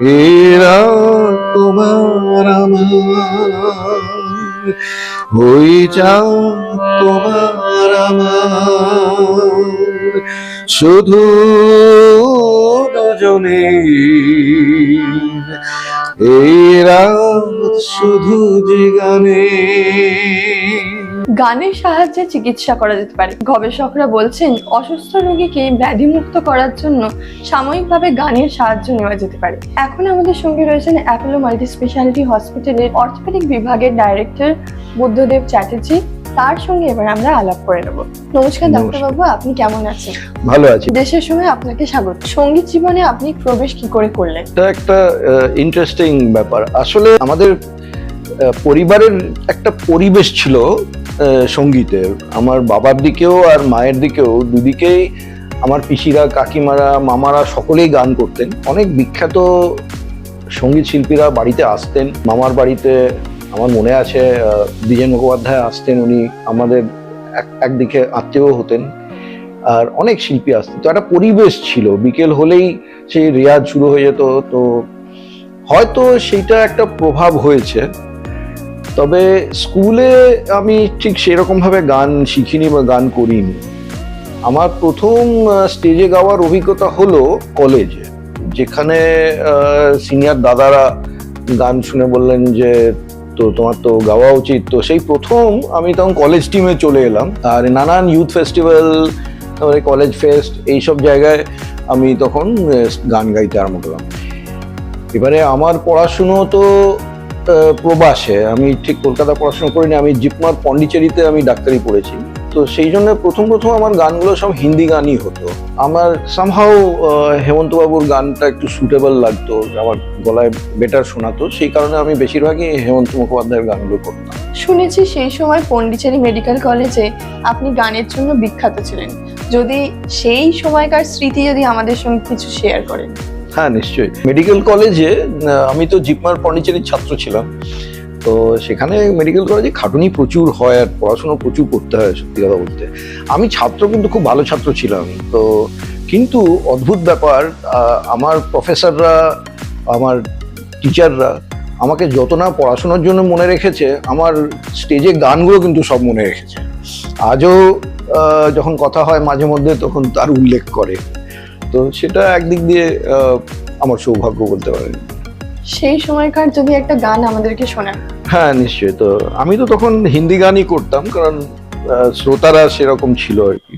এরা তোমার আমার ওই চাঁদ তোমার আমার। শুধু দুজনে এই রাত শুধু যে গানে গানের সাহায্যে চিকিৎসা করা যেতে পারে। গবেষকরা বলছেন অসুস্থ রোগীকে ব্যাধিমুক্ত করার জন্য সাময়িকভাবে গানের সাহায্য নেওয়া যেতে পারে। এখন আমাদের সঙ্গে রয়েছেন অ্যাপোলো মাল্টি স্পেশালিটি হসপিটালের অর্থোপেডিক বিভাগের ডাইরেক্টর বুদ্ধদেব চ্যাটার্জি। তার সঙ্গে এবার আমরা আলাপ করে নেব। নমস্কার। ডাক্তারবাবু আপনি কেমন আছেন? ভালো আছি। দেশের সময় আপনাকে স্বাগত। সংগীত জীবনে আপনি প্রবেশ কি করে করলেন? এটা একটা ইন্টারেস্টিং ব্যাপার। আসলে আমাদের পরিবারের একটা পরিবেশ ছিল আহ, সঙ্গীতের আমার বাবার দিকেও আর মায়ের দিকেও দুদিকেই আমার পিসিরা কাকিমারা মামারা সকলেই গান করতেন। অনেক বিখ্যাত সংগীত শিল্পীরা বাড়িতে আসতেন। মামার বাড়িতে আমার মনে আছে দ্বিজেন মুখোপাধ্যায় আসতেন উনি। আমাদের এক- একদিকে আত্মীয় হতেন। আর অনেক শিল্পী আসতেন। তো একটা পরিবেশ ছিল। বিকেল হলেই সেই রেয়াজ শুরু হয়ে যেত। তো হয়তো সেইটা একটা প্রভাব হয়েছে। তবে স্কুলে আমি ঠিক সেরকমভাবে গান শিখিনি বা গান করিনি। আমার প্রথম স্টেজে গাওয়ার অভিজ্ঞতা হলো কলেজে যেখানে সিনিয়র দাদারা গান শুনে বললেন যে, তো তোমার তো গাওয়া উচিত। তো সেই প্রথম আমি তখন কলেজ টিমে চলে এলাম। আর নানান ইউথ ফেস্টিভ্যাল তারপরে কলেজ ফেস্ট এইসব জায়গায় আমি তখন গান গাইতে আরম্ভ করলাম। এবারে আমার পড়াশুনো তো প্রবাসে, আমি ঠিক কলকাতা পড়াশোনা করিনি, আমি জিপমার পন্ডিচেরিতে আমি ডাক্তারি পড়েছি। তো সেই জন্য প্রথম প্রথম আমার গানগুলো সব হিন্দি গানই হতো। আমার সামহাও হেমন্তবাবুর গানটা একটু সুটেবল লাগতো, আমার গলায় বেটার শোনাতো। সেই কারণে আমি বেশিরভাগই হেমন্ত মুখোপাধ্যায়ের গানগুলো করতাম। শুনেছি সেই সময় পন্ডিচেরি মেডিকেল কলেজে আপনি গানের জন্য বিখ্যাত ছিলেন। যদি সেই সময়কার স্মৃতি যদি আমাদের সঙ্গে কিছু শেয়ার করেন। হ্যাঁ নিশ্চয়ই। মেডিকেল কলেজে আমি তো জিপমার পন্ডিচেরির ছাত্র ছিলাম। তো সেখানে মেডিকেল কলেজে খাটুনি প্রচুর হয় আর পড়াশোনা প্রচুর করতে হয়, সত্যি কথা বলতে। আমি ছাত্র কিন্তু খুব ভালো ছাত্র ছিলাম। তো কিন্তু অদ্ভুত ব্যাপার আমার প্রফেসররা আমার টিচাররা আমাকে যত না পড়াশোনার জন্য মনে রেখেছে, আমার স্টেজে গানগুলো কিন্তু সব মনে রেখেছে। আজও যখন কথা হয় মাঝে মধ্যে, তখন তার উল্লেখ করে। তো সেটা একদিক দিয়ে আহ, আমার সৌভাগ্য বলতে পারেন সেই সময়কার যদি একটা গান আমাদেরকে শোনান হ্যাঁ নিশ্চয়ই তো আমি তো তখন হিন্দি গানই করতাম কারণ আহ, শ্রোতারা সেরকম ছিল আর কি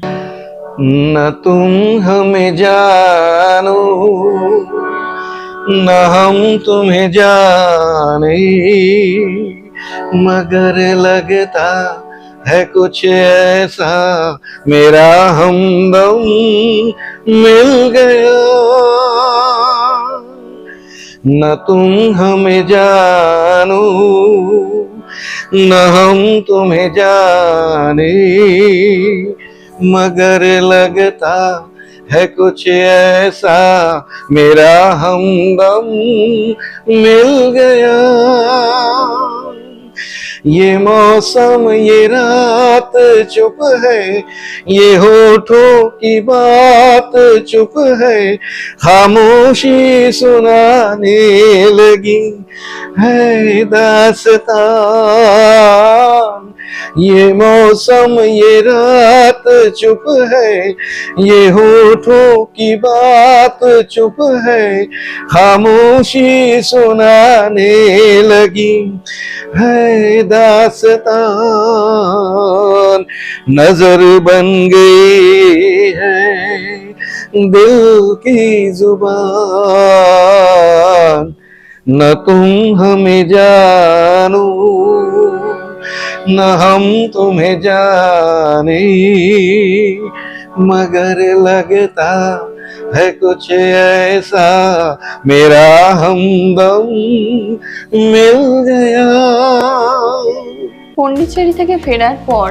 না তুম হমে জানো না हम तुम्हें जाने मगर लगता है कुछ ऐसा मेरा हमदम मिल गया। न तुम हमें जानो, न हम तुम्हें जाने। मगर लगता है कुछ ऐसा, मेरा हमदम मिल गया। ये मौसम, ये रात चुप है। ये होठों की बात चुप है। खामोशी सुनाने लगी है दास्तान। ये मौसम, ये रात चुप है। ये होठों की बात चुप है। खामोशी सुनाने लगी है दास्तान। नज़र बन गई है दिल की ज़ुबान। न तुम हमें जानो न हम तुम्हें जाने मगर लगता है कुछ ऐसा मेरा हमदम मिल गया পন্ডিচেরি থেকে ফেরার পর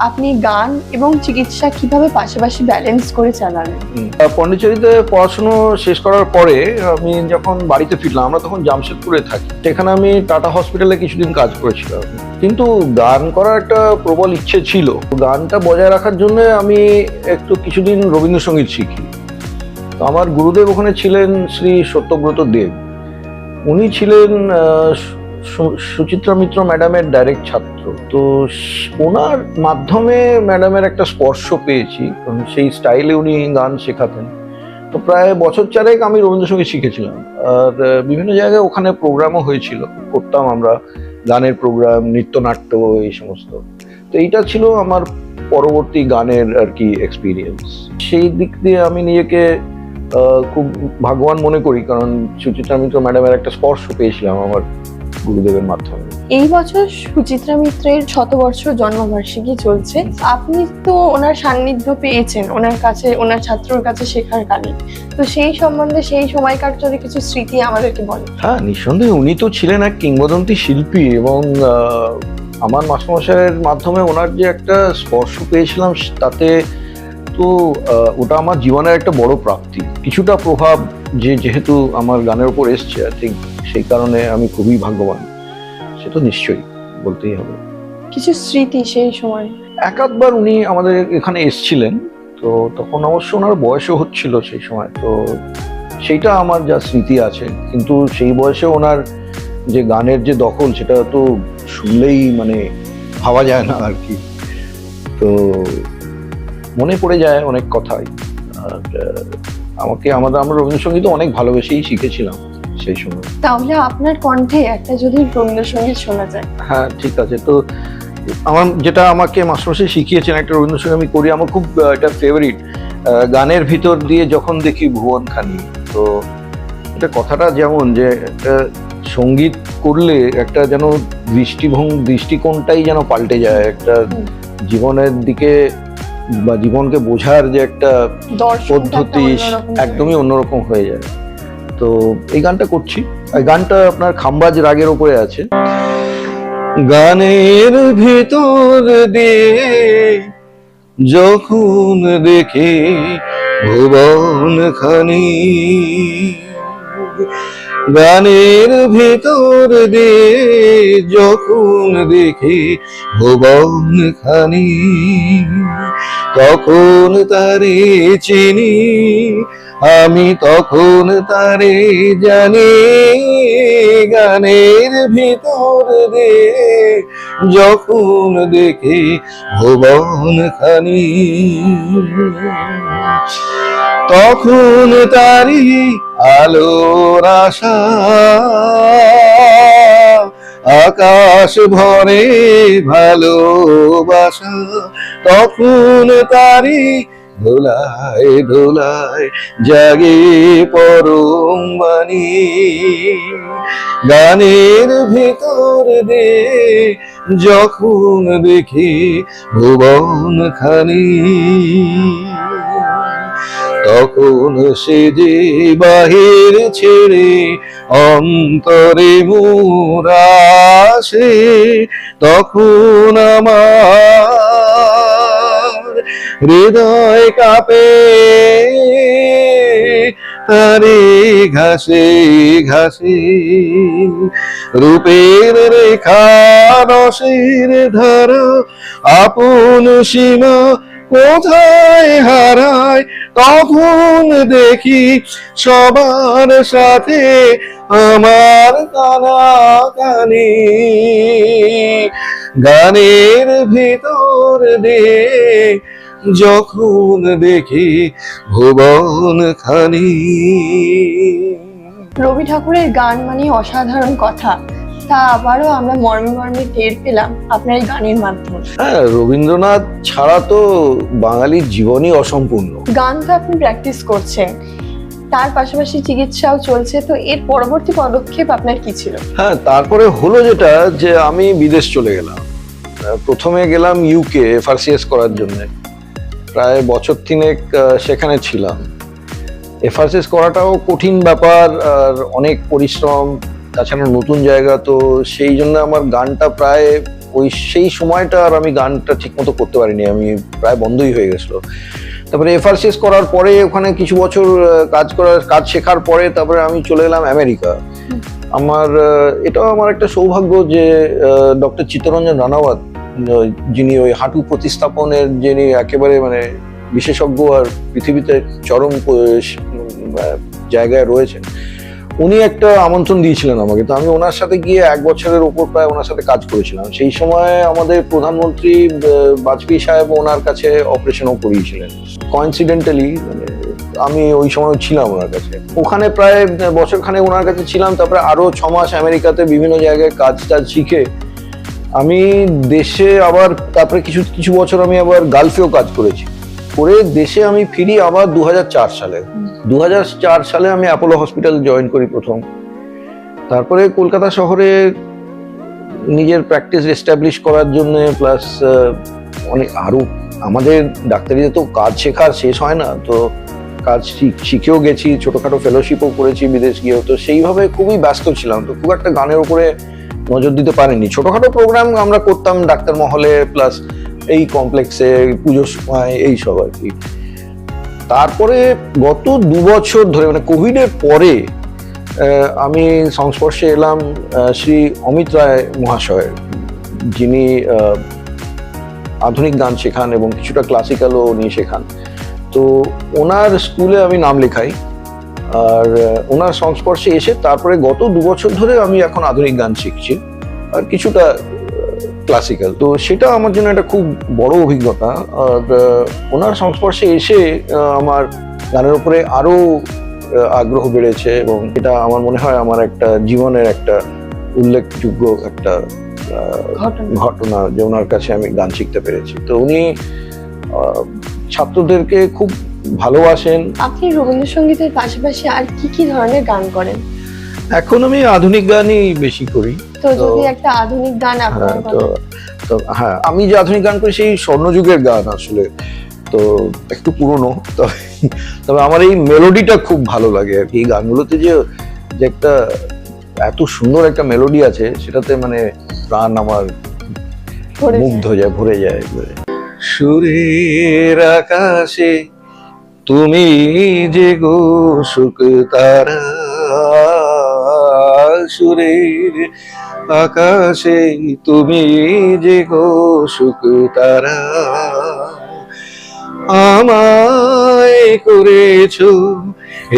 আপনি গান এবং চিকিৎসা কিভাবে পাশাপাশি ব্যালেন্স করে চালালেন আহ, পন্ডিচেরিতে পড়াশুনো শেষ করার পরে আমি যখন বাড়িতে ফিরলাম আমরা তখন জামশেদপুরে থাকি সেখানে আমি টাটা হসপিটালে কিছুদিন কাজ করেছিলাম কিন্তু গান করার একটা প্রবল ইচ্ছে ছিল। গানটা বজায় রাখার জন্য আমি একটু কিছুদিন রবীন্দ্রসঙ্গীত শিখি। আমার গুরুদেব ওখানে ছিলেন শ্রী সত্যব্রত দেব। উনি ছিলেন সুচিত্রা মিত্র ম্যাডামের ডাইরেক্ট ছাত্র। তো ওনার মাধ্যমে ম্যাডামের একটা স্পর্শ পেয়েছি। কারণ সেই স্টাইলে উনি গান শেখাতেন। তো প্রায় বছর চারেক আমি রবীন্দ্রসঙ্গীত শিখেছিলাম। আর বিভিন্ন জায়গায় ওখানে প্রোগ্রামও হয়েছিল। করতাম আমরা। গানের প্রোগ্রাম নৃত্যনাট্য, এই সমস্ত। তো এইটা ছিল আমার পরবর্তী গানের আর কি এক্সপিরিয়েন্স সেই দিক দিয়ে আমি নিজেকে খুব ভাগ্যবান মনে করি কারণ সুচিত্রা মিত্র ম্যাডামের একটা স্পর্শ পেয়েছিলাম আমার গুরুদেবের মাধ্যমে। এই বছর সুচিত্রা মিত্রের শতবর্ষ জন্মবার্ষিকী চলছে। আপনি তো ওনার সান্নিধ্য পেয়েছেন ওনার কাছে ওনার ছাত্রর কাছে শেখার কালে তো সেই সম্বন্ধে সেই সময়কার যদি কিছু স্মৃতি আমাদেরকে বলে হ্যাঁ নিঃসন্দেহে উনি তো ছিলেন এক কিংবদন্তি শিল্পী এবং আমার মাস্টারমশাইয়ের মাধ্যমে ওনার যে একটা স্পর্শ পেয়েছিলাম তাতে তো ওটা আমার জীবনের একটা বড় প্রাপ্তি। কিছুটা প্রভাব যে যেহেতু আমার গানের উপর এসছে আই থিঙ্ক সেই কারণে আমি খুবই ভাগ্যবান। সে তো নিশ্চয়ই বলতেই হবে। কিছু স্মৃতি সেই সময়? এক আধবার উনি আমাদের এখানে এসছিলেন তো তখন অবশ্য ওনার বয়সও হচ্ছিল সেই সময় তো সেইটা আমার যা স্মৃতি আছে। কিন্তু সেই বয়সে ওনার যে গানের যে দখল সেটা তো শুনলেই মানে ভাবা যায় না আর কি। তো মনে পড়ে যায় অনেক কথাই। আর আমাকে আমাদের আমরা রবীন্দ্রসঙ্গীত অনেক ভালোবেসেই শিখেছিলাম সেই সময়। তাহলে আপনার কণ্ঠে একটা যদি রবীন্দ্রসঙ্গীত শোনা যায়। হ্যাঁ ঠিক আছে। তো আমার যেটা আমাকে মাস্টারমশাই শিখিয়েছেন একটা রবীন্দ্রসঙ্গীত আমি করি আমার খুব এটা ফেভারিট গানের ভিতর দিয়ে যখন দেখি ভুবন খানি তো এটা কথাটা যেমন যে একটা সংগীত করলে একটা যেন দৃষ্টিভঙ্গ দৃষ্টিকোণটাই যেন পাল্টে যায় একটা জীবনের দিকে বা জীবনকে বোঝার যে একটা পদ্ধতি একদমই অন্যরকম হয়ে যায়। তো এই গানটা করছি। এই গানটা আপনার খাম্বাজ রাগের ওপরে আছে। গানের ভিতর দিয়ে যখন দেখে ভুবন খানি গানের ভিতর দিয়ে যখন দেখি ভুবন খানি, তখন তারে চিনি। আমি তখন তারে জানি গানের ভিতর দে যখন দেখি ভুবন খানি। তখন তারি আলোর আশা, আকাশ ভরে ভালোবাসা, তখন তারি দোলায় দোলায় জাগে পরম গানের ভিতর দে, যখন দেখি ভুবন খানি তখন সে যে বাহির ছেড়ে অন্তরে মুরাসে তখন আমার হৃদয় কাঁপে। তারে ঘাসে ঘাসে রূপের রেখা রসের ধারা, আপন সীমা কোথায় হারায়? তখন দেখি সবার সাথে আমার কানা? গানের ভিতর দিয়ে যখন দেখি ভুবন খানি। রবি ঠাকুরের গান মানে অসাধারণ কথা। তা আবারও আমরা মর্মে মর্মে টের পেলাম আপনার এই গানের মাধ্যমে। হ্যাঁ রবীন্দ্রনাথ ছাড়া তো বাঙালির জীবনই অসম্পূর্ণ। গান তো আপনি প্র্যাকটিস করছেন। তার পাশাপাশি চিকিৎসাও চলছে তো এর পরবর্তী পদক্ষেপ আপনার কি ছিল? হ্যাঁ তারপরে হলো যেটা যে আমি বিদেশ চলে গেলাম। প্রথমে গেলাম ইউকে এফআরসিএস করার জন্য। প্রায় বছর তিনেক সেখানে ছিলাম। এফআরসিএস করাটাও কঠিন ব্যাপার আর অনেক পরিশ্রম তাছাড়া নতুন জায়গা তো সেই জন্য আমার গানটা প্রায় ওই সেই সময়টা আর আমি গানটা ঠিকমতো করতে পারিনি আমি প্রায় বন্ধই হয়ে গেছিল। তারপরে এফআরসিএস করার পরে ওখানে কিছু বছর কাজ করার কাজ শেখার পরে তারপরে আমি চলে এলাম আমেরিকা। আমার এটাও আমার একটা সৌভাগ্য যে ডক্টর চিত্তরঞ্জন রানাওয়াত যিনি ওই হাঁটু প্রতিস্থাপনের যিনি একেবারে মানে বিশেষজ্ঞ আর পৃথিবীতে চরম জায়গায় রয়েছেন উনি একটা আমন্ত্রণ দিয়েছিলেন আমাকে। তো আমি ওনার সাথে গিয়ে এক বছরের ওপর প্রায় ওনার সাথে কাজ করেছিলাম। সেই সময় আমাদের প্রধানমন্ত্রী বাজপেয়ী সাহেব ওনার কাছে অপারেশনও করিয়েছিলেন। কনসিডেন্টালি মানে আমি ওই সময় ছিলাম ওনার কাছে। ওখানে প্রায় বছরখানে ওনার কাছে ছিলাম, তারপরে আরও ছ মাস আমেরিকাতে বিভিন্ন জায়গায় কাজ টাজ শিখে আমি দেশে আবার, তারপরে কিছু কিছু বছর আমি আবার গালফেও কাজ করেছি। করে দেশে আমি ফিরি আবার দু হাজার চার সালে। দু হাজার চার সালে আমি অ্যাপোলো হসপিটাল জয়েন করি প্রথম। তারপরে কলকাতা শহরে নিজের প্র্যাকটিস এস্টাবলিশ করার জন্য প্লাস অনেক আরও আমাদের ডাক্তারিতে তো কাজ শেখার শেষ হয় না, তো কাজ শিখ- শিখেও গেছি, ছোটোখাটো ফেলোশিপও করেছি বিদেশ গিয়েও। তো সেইভাবে খুবই ব্যস্ত ছিলাম, তো খুব একটা গানের উপরে নজর দিতে পারিনি। ছোটোখাটো প্রোগ্রাম আমরা করতাম ডাক্তার মহলে প্লাস এই কমপ্লেক্সে পুজোর সময় এই সব আর কি। তারপরে গত দু বছর ধরে মানে কোভিডের পরে আমি সংস্পর্শে এলাম শ্রী অমিত রায় মহাশয়ের। যিনি আধুনিক গান শেখান এবং কিছুটা ক্লাসিক্যালও উনি শেখান। তো ওনার স্কুলে আমি নাম লেখাই। আর ওনার সংস্পর্শে এসে তারপরে গত দু বছর ধরে আমি এখন আধুনিক গান শিখছি। আর কিছুটা ক্লাসিক্যাল তো সেটা আমার জন্য একটা খুব বড় অভিজ্ঞতা। আর ওনার সংস্পর্শে এসে আমার গানের উপরে আরও আগ্রহ বেড়েছে এবং এটা আমার মনে হয় আমার একটা জীবনের একটা উল্লেখযোগ্য একটা ঘটনা। ঘটনা যে ওনার কাছে আমি গান শিখতে পেরেছি। তো উনি ছাত্রদেরকে খুব ভালোবাসেন। আপনি রবীন্দ্রসঙ্গীতের পাশাপাশি আর কি কি ধরনের গান করেন? এখন আমি আধুনিক গানই বেশি করি। তো যদি একটা আধুনিক গান আপনার হ্যাঁ তো তো হ্যাঁ আমি যে আধুনিক গান করি সেই স্বর্ণযুগের গান আসলে। তো একটু পুরনো তবে তবে আমার এই মেলোডিটা খুব ভালো লাগে আর কি। এই গানগুলোতে যে যে একটা এত সুন্দর একটা মেলোডি আছে সেটাতে মানে প্রাণ আমার। মুগ্ধ যায় ভরে যায় সুরের আকাশে তুমি যে গো সুখ তারা সুরের আকাশে তুমি যে গো সুখ তারা আমায় করেছ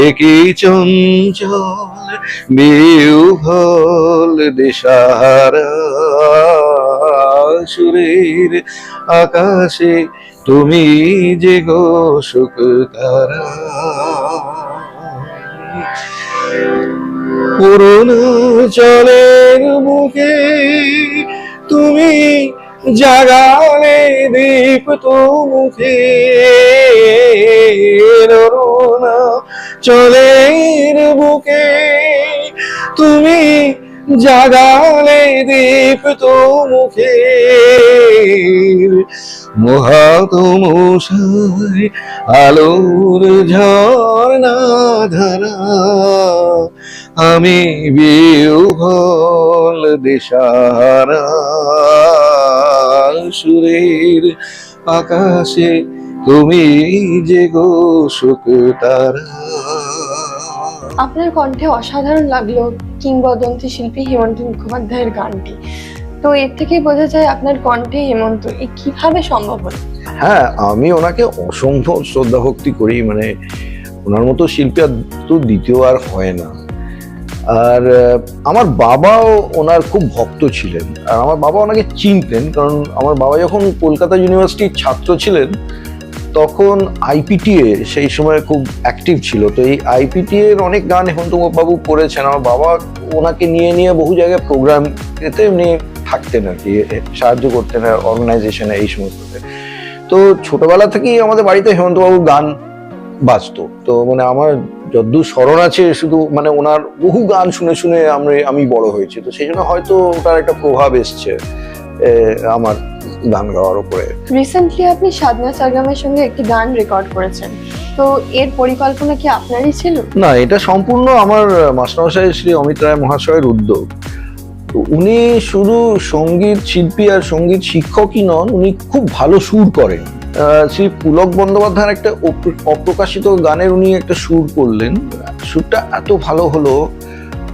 একই চঞ্চল বিউভল দিশাহারা। সুরের আকাশে তুমি যে গো সুখ তারা পুরনো চলের মুখে। তুমি জাগালে দীপ তো মুখে চলের বুকে। তুমি জাগালে দীপ তো মুখে মহাত মশাই আলোর ঝর্ণা ধারা। আমি বিহল দিশারা সুরের আকাশে তুমি যে গো সুখ তারা। আপনার কণ্ঠে অসাধারণ লাগল কিংবদন্তি শিল্পী হেমন্ত মুখোপাধ্যায়ের গানটি। তো এর থেকেই বোঝা যায় আপনার কণ্ঠে হেমন্ত এ কীভাবে সম্ভব হলো? হ্যাঁ আমি ওনাকে অসম্ভব শ্রদ্ধা ভক্তি করি মানে ওনার মতো শিল্পী আর তো দ্বিতীয় আর হয় না। আর আমার বাবাও ওনার খুব ভক্ত ছিলেন। আর আমার বাবা ওনাকে চিনতেন, কারণ আমার বাবা যখন কলকাতা ইউনিভার্সিটির ছাত্র ছিলেন, তখন আইপিটিএ সেই সময় খুব অ্যাক্টিভ ছিল। তো এই আইপিটিএ এর অনেক গান হেমন্ত বাবু করেছেন। আমার বাবা ওনাকে নিয়ে নিয়ে বহু জায়গায় প্রোগ্রাম এতে এমনি থাকতেন আর কি সাহায্য করতেন আর অর্গানাইজেশনে এই সমস্ততে। তো ছোটবেলা থেকেই আমাদের বাড়িতে হেমন্ত বাবুর গান বাজতো। তো মানে আমার যদ্দূর স্মরণ আছে শুধু মানে ওনার বহু গান শুনে শুনে আমি আমি বড় হয়েছি। তো সেই জন্য হয়তো ওটার একটা প্রভাব এসছে আমার গান গাওয়ার উপরে। রিসেন্টলি আপনি সাধনা সারগামের সঙ্গে একটি গান রেকর্ড করেছেন। তো এর পরিকল্পনা কি আপনারই ছিল? না এটা সম্পূর্ণ আমার মাস্টারমশাই শ্রী অমিত রায় মহাশয়ের উদ্যোগ। তো উনি শুধু সংগীত শিল্পী আর সংগীত শিক্ষকই নন উনি খুব ভালো সুর করেন। শ্রী পুলক বন্দ্যোপাধ্যায়ের একটা অপ- অপ্রকাশিত গানের উনি একটা সুর করলেন। সুরটা এত ভালো হলো।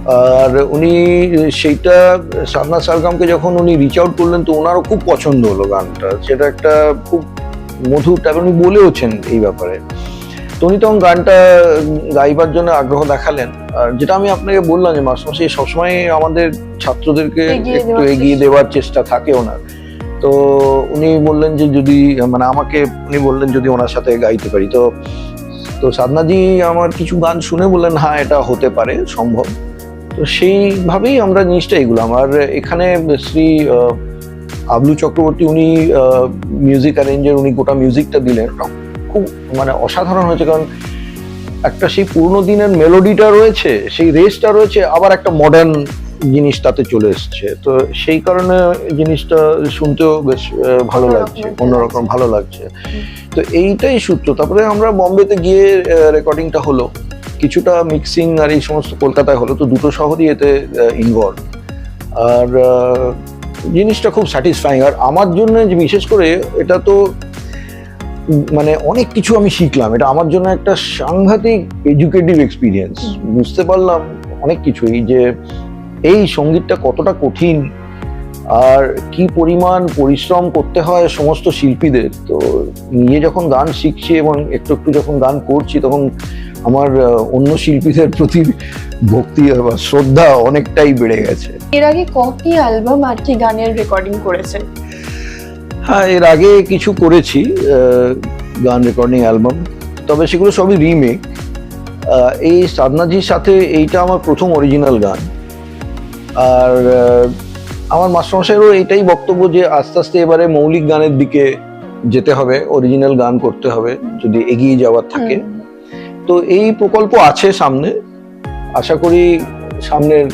আর উনি সেইটা সাধনা সারগামকে যখন উনি রিচ আউট করলেন তো ওনারও খুব পছন্দ হলো গানটা। সেটা একটা খুব মধুর টাইপ উনি বলেওছেন এই ব্যাপারে। তো উনি তখন গানটা গাইবার জন্য আগ্রহ দেখালেন। আর যেটা আমি আপনাকে বললাম যে মাস্টারমশাই সবসময় আমাদের ছাত্রদেরকে একটু এগিয়ে দেওয়ার চেষ্টা থাকে ওনার। তো উনি বললেন যে যদি মানে আমাকে উনি বললেন যদি ওনার সাথে গাইতে পারি। তো তো সাধনাজি আমার কিছু গান শুনে বললেন হ্যাঁ এটা হতে পারে, সম্ভব। তো সেইভাবেই আমরা জিনিসটা এগুলাম আর এখানে শ্রী আবলু চক্রবর্তী উনি মিউজিক অ্যারেঞ্জের উনি গোটা মিউজিকটা দিলেন। খুব মানে অসাধারণ হয়েছে, কারণ একটা সেই পুরোনো দিনের মেলোডিটা রয়েছে, সেই রেসটা রয়েছে, আবার একটা মডার্ন জিনিস তাতে চলে এসছে। তো সেই কারণে জিনিসটা শুনতেও বেশ ভালো লাগছে অন্যরকম ভালো লাগছে। তো এইটাই সূত্র। তারপরে আমরা বম্বেতে গিয়ে রেকর্ডিংটা হলো। কিছুটা মিক্সিং আর এই সমস্ত কলকাতায় হলো। তো দুটো শহরই এতে ইনভলভ আর জিনিসটা খুব স্যাটিসফাইং আর আমার জন্য যে বিশেষ করে এটা তো মানে অনেক কিছু আমি শিখলাম। এটা আমার জন্য একটা সাংঘাতিক এডুকেটিভ এক্সপিরিয়েন্স বুঝতে পারলাম অনেক কিছুই যে এই সঙ্গীতটা কতটা কঠিন? আর কি পরিমাণ পরিশ্রম করতে হয় সমস্ত শিল্পীদের? তো নিজে যখন গান শিখছি এবং একটু একটু যখন গান করছি তখন আমার অন্য শিল্পীদের প্রতি ভক্তি বা শ্রদ্ধা অনেকটাই বেড়ে গেছে। এর আগে কটি অ্যালবাম আর কি গানের রেকর্ডিং করেছেন? হ্যাঁ এর আগে কিছু করেছি গান রেকর্ডিং অ্যালবাম তবে সেগুলো সবই রিমেক এই সাধনাজির সাথে এইটা আমার প্রথম অরিজিনাল গান। আর আমার মাস্টারমশাইয়েরও এইটাই বক্তব্য যে আস্তে আস্তে এবারে মৌলিক গানের দিকে যেতে হবে অরিজিনাল গান করতে হবে যদি এগিয়ে যাওয়ার থাকে। তো এই প্রকল্প আছে সামনে। আশা করি সামনের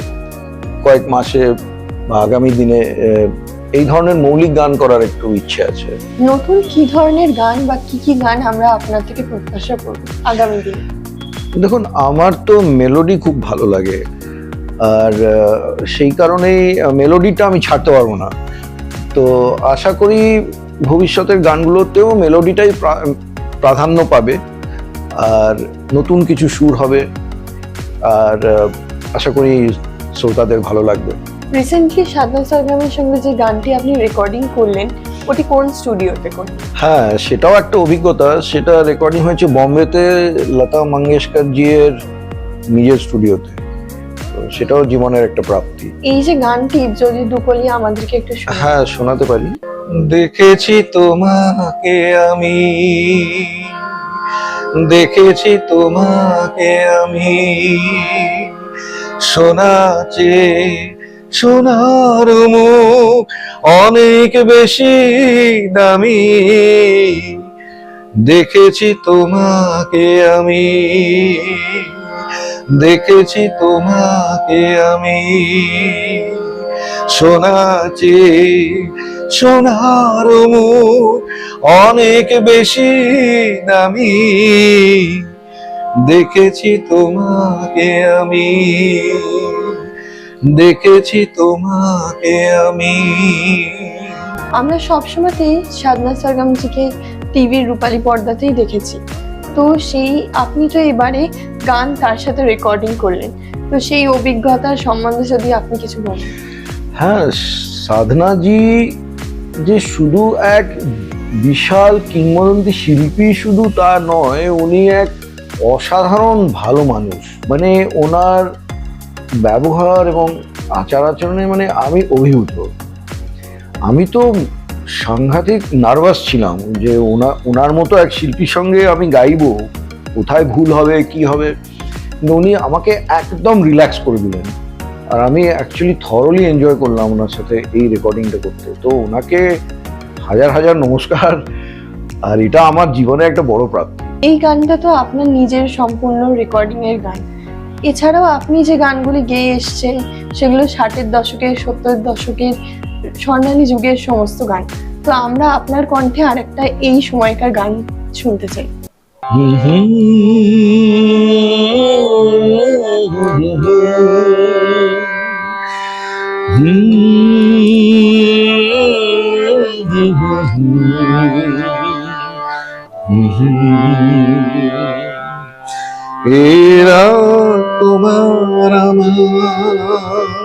কয়েক মাসে বা আগামী দিনে এই ধরনের মৌলিক গান করার একটু ইচ্ছে আছে। নতুন কি ধরনের গান বা কি কি গান আমরা আপনার থেকে প্রত্যাশা করব আগামী দিনে? দেখুন আমার তো মেলোডি খুব ভালো লাগে। আর সেই কারণেই মেলোডিটা আমি ছাড়তে পারব না। তো আশা করি ভবিষ্যতের গানগুলোতেও মেলোডিটাই প্রাধান্য পাবে। আর নতুন কিছু সুর হবে। আর আশা করি শ্রোতাদের ভালো লাগবে। রিসেন্টলি সাধনা সরগমের সঙ্গে যে গানটি আপনি রেকর্ডিং করলেন ওটি কোন স্টুডিওতে করলেন? হ্যাঁ সেটাও একটা অভিজ্ঞতা। সেটা রেকর্ডিং হয়েছে বম্বেতে লতা মঙ্গেশকর জির নিজের স্টুডিওতে সেটাও জীবনের একটা প্রাপ্তি। এই যে গানটি যদি দুকলি আমাদেরকে একটু হ্যাঁ শোনাতে পারি। দেখেছি তোমাকে আমি দেখেছি তোমাকে আমি। শোনাচে সোনার মুখ অনেক বেশি দামি। দেখেছি তোমাকে আমি। দেখেছি তোমাকে আমি। শোনাচে সোনার অনেক বেশি দামি। দেখেছি তোমাকে আমি। দেখেছি তোমাকে আমি। আমরা সবসময়তেই সাধনা সরগমজিকে টিভির রূপালী পর্দাতেই দেখেছি। তো সেই আপনি তো এবারে গান তার সাথে রেকর্ডিং করলেন। তো সেই অভিজ্ঞতার সম্বন্ধে যদি আপনি কিছু বলেন। হ্যাঁ সাধনাজি যে শুধু এক বিশাল কিংবদন্তি শিল্পী শুধু তা নয়, উনি এক অসাধারণ ভালো মানুষ। মানে ওনার ব্যবহার এবং আচার আচরণে মানে আমি অভিভূত। আমি তো সাংঘাতিক নার্ভাস ছিলাম যে ওনা, ওনার মতো এক শিল্পীর সঙ্গে আমি গাইবো, কোথায় ভুল হবে, কি হবে? উনি আমাকে একদম রিল্যাক্স করে দিলেন। আর আমি অ্যাকচুয়ালি থরলি এনজয় করলাম ওনার সাথে এই রেকর্ডিংটা করতে। তো ওনাকে হাজার হাজার নমস্কার, আর এটা আমার জীবনে একটা বড় প্রাপ্তি। এই গানটা তো আপনার নিজের সম্পূর্ণ রেকর্ডিং এর গান। এছাড়াও আপনি যে গানগুলি গেয়ে এসছেন, সেগুলো ষাটের দশকের সত্তরের দশকের স্বর্ণালী যুগের সমস্ত গান। তো আমরা আপনার কণ্ঠে আরেকটা এই সময়কার গান শুনতে চাই। এরা তোমার আমার।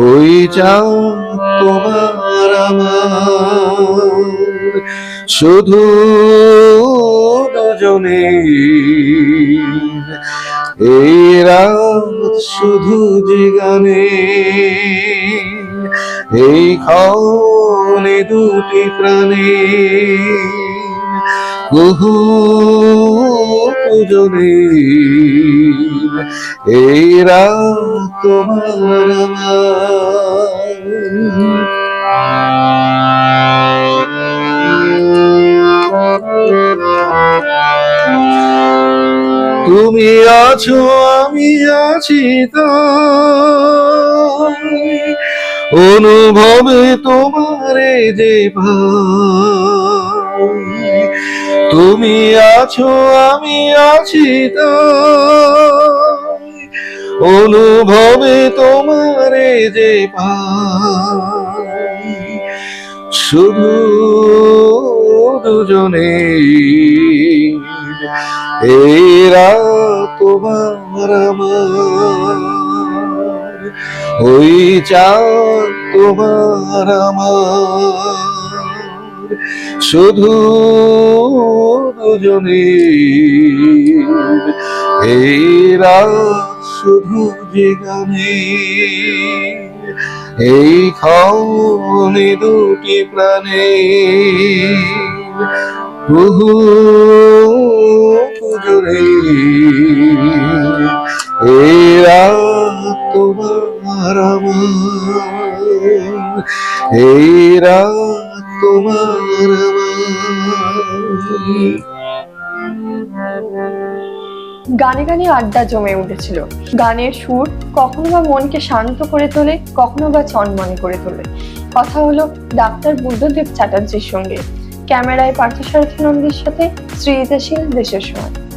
ওই চাঁদ তোমার শুধু দুজনে এই রাত শুধু যে গানে এই ক্ষণে দুটি প্রাণে বহু পূজনে এই তোমার। তুমি আছো আমি আছি অনুভবে তোমারে যে তুমি আছো, আমি আছি অনুভবে তোমারে যে শুধু দুজনে এই রাত তোমার ওই চাঁদ তোমার আমার। শুধু দুজনে এই রাত শুধু যে এই খাওনে দুটি প্রাণে। বহু পুজোরে। এই রাত তোমার আমার। এই রাত গানে গানে আড্ডা জমে উঠেছিল। গানের সুর কখনো বা মনকে শান্ত করে তোলে, কখনো বা চনমনে করে তোলে। কথা হলো ডাক্তার বুদ্ধদেব চ্যাটার্জির সঙ্গে। ক্যামেরায় পার্থসারথী নন্দীর সাথে শ্রীজিতা দেশের সময়।